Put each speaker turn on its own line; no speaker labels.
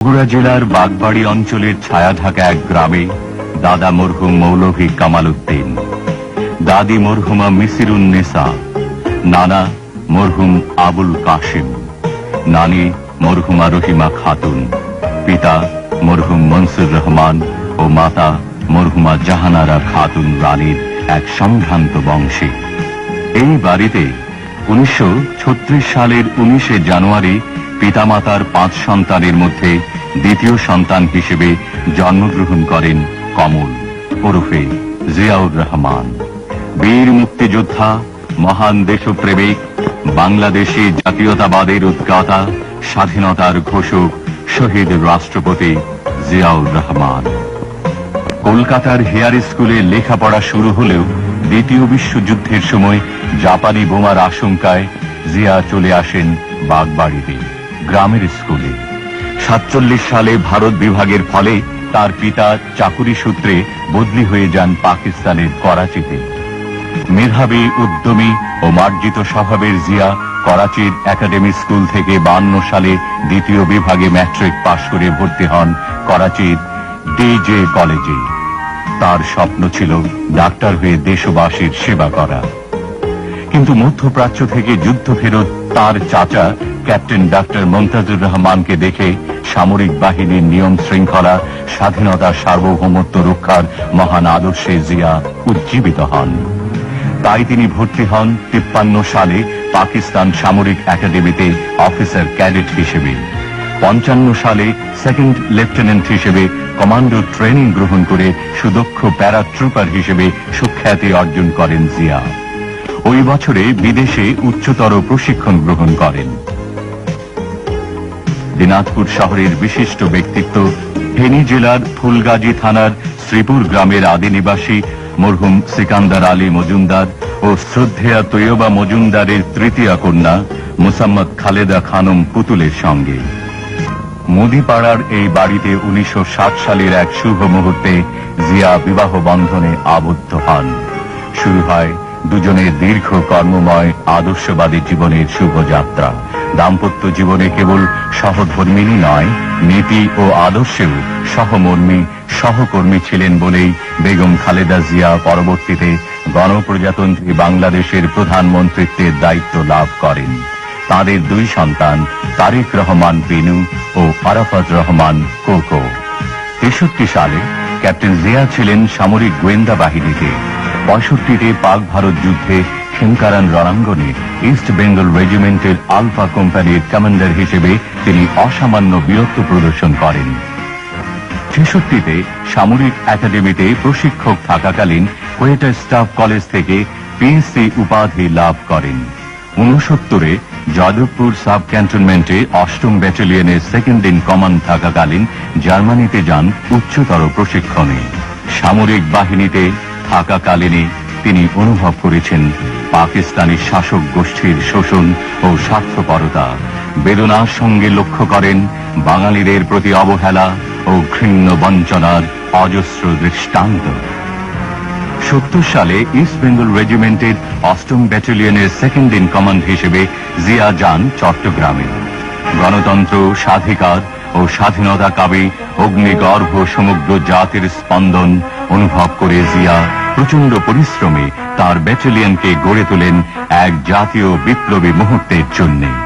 বগুড়া জেলার বাগবাড়ি অঞ্চলের ছায়া ঢাকা এক গ্রামে দাদা মরহুম মৌলভী কামাল উদ্দিন দাদি মরহুমা মিসিরুন নেসা নানা মরহুম আবুল কাশিম, নানি মরহুমা রহিমা খাতুন, পিতা মরহুম মনসুর রহমান ও মাতা মরহুমা জাহানারা খাতুন রানীর এক সম্ভ্রান্ত বংশী। এই বাড়িতে উনিশশো ছত্রিশ সালের উনিশে জানুয়ারি পিতামাতার পাঁচ সন্তানের মধ্যে দ্বিতীয় সন্তান হিসেবে জন্মগ্রহণ করেন কমল ওরফে জিয়াউর রহমান। বীর মুক্তিযোদ্ধা, মহান দেশপ্রেমিক, বাংলাদেশি জাতীয়তাবাদের উদ্গাতা, স্বাধীনতার ঘোষক, শহীদ রাষ্ট্রপতি জিয়াউর রহমান। কলকাতার হেয়ার স্কুলে লেখাপড়া শুরু হলেও দ্বিতীয় বিশ্বযুদ্ধের সময় জাপানি বোমার আশঙ্কায় জিয়া চলে আসেন বাগবাড়িতে। গ্রামের স্কুলে। সাতচল্লিশ সালে ভারত বিভাগের ফলে তার পিতা চাকুরি সূত্রে বদলি হয়ে যান পাকিস্তানের করাচিতে। মেধাবী, উদ্যমী ও মার্জিত স্বভাবের জিয়া করাচির একাডেমি স্কুল থেকে বান্ন সালে দ্বিতীয় বিভাগে ম্যাট্রিক পাশ করে ভর্তি হন করাচির ডিজে কলেজে। তার স্বপ্ন ছিল ডাক্তার হয়ে দেশবাসীর সেবা করা। কিন্তু মধ্যপ্রাচ্য থেকে যুদ্ধ ফেরত তার চাচা ক্যাপ্টেন ডাক্তার মমতাজুর রহমানকে দেখে সামরিক বাহিনীর নিয়ম শৃঙ্খলা, স্বাধীনতা, সার্বভৌমত্ব রক্ষার মহান আদর্শে জিয়া উজ্জীবিত হন। তাই তিনি ভর্তি হন তিপ্পান্ন সালে পাকিস্তান সামরিক একাডেমিতে অফিসার ক্যাডেট হিসেবে। পঞ্চান্ন সালে সেকেন্ড লেফটেন্যান্ট হিসেবে কমান্ডো ট্রেনিং গ্রহণ করে সুদক্ষ প্যারাট্রুপার হিসেবে সুখ্যাতি অর্জন করেন জিয়া। ওই বছরে বিদেশে উচ্চতর প্রশিক্ষণ গ্রহণ করেন। দিনাজপুর শহরের বিশিষ্ট ব্যক্তিত্ব, ফেনী জেলার ফুলগাজী থানার শ্রীপুর গ্রামের আদি নিবাসী মরহুম সিকান্দার আলী মজুমদার ও শ্রদ্ধেয়া তৈয়বা মজুমদারের তৃতীয় কন্যা মুসাম্মদ খালেদা খানম পুতুলের সঙ্গে। মুদিপাড়ার এই বাড়িতে উনিশশো সালের এক শুভ মুহূর্তে জিয়া বিবাহ বন্ধনে আবদ্ধ হন। শুরু হয় দুজনের দীর্ঘ কর্মময়, আদর্শবাদী জীবনের শুভযাত্রা দাম্পত্য জীবনে কেবল সহধর্মিনী নয় নীতি ও আদর্শেও সহমর্মী, সহকর্মী ছিলেন বলেই বেগম খালেদা জিয়া পরবর্তীতে গণপ্রজাতন্ত্রী বাংলাদেশের প্রধানমন্ত্রীত্বের দায়িত্ব লাভ করেন। তাদের দুই সন্তান তারিক রহমান বিনু ও আরাফাত রহমান কোকো। তেষট্টি সালে ক্যাপ্টেন জিয়া ছিলেন সামরিক গোয়েন্দা বাহিনীতে। পঁয়ষট্টিতে পাক ভারত যুদ্ধে খেমকারান রণাঙ্গনে ইস্ট বেঙ্গল রেজিমেন্টের আলফা কোম্পানির কমান্ডার হিসেবে তিনি অসামান্য বীরত্ব প্রদর্শন করেন। ছেষট্টিতে সামরিক একাডেমিতে প্রশিক্ষক থাকাকালীন কোয়েটা স্টাফ কলেজ থেকে পিএসসি উপাধি লাভ করেন। উনসত্তরে যাদবপুর সাব ক্যান্টনমেন্টে অষ্টম ব্যাটালিয়নের সেকেন্ড ইন কমান্ড থাকাকালীন জার্মানিতে যান উচ্চতর প্রশিক্ষণে। সামরিক বাহিনীতে থাকাকালীনই তিনি অনুভব করেছেন পাকিস্তানি শাসক গোষ্ঠীর শোষণ ও স্বার্থপরতা। বেদনার সঙ্গে লক্ষ্য করেন বাঙালিদের প্রতি অবহেলা ও ঘৃণ্য বঞ্চনার অজস্র দৃষ্টান্ত। সত্তর সালে ইস্ট বেঙ্গল রেজিমেন্টের অষ্টম ব্যাটালিয়নের সেকেন্ড ইন কমান্ড হিসেবে জিয়া যান চট্টগ্রামে। গণতন্ত্র, স্বাধিকার ও স্বাধীনতা কাবে অগ্নিগর্ভ সমগ্র জাতির স্পন্দন অনুভব করে জিয়া প্রচণ্ড পরিশ্রমে তার ব্যাটালিয়নকে গড়ে তোলেন এক জাতীয় বিপ্লবী মুহূর্তের জন্যে।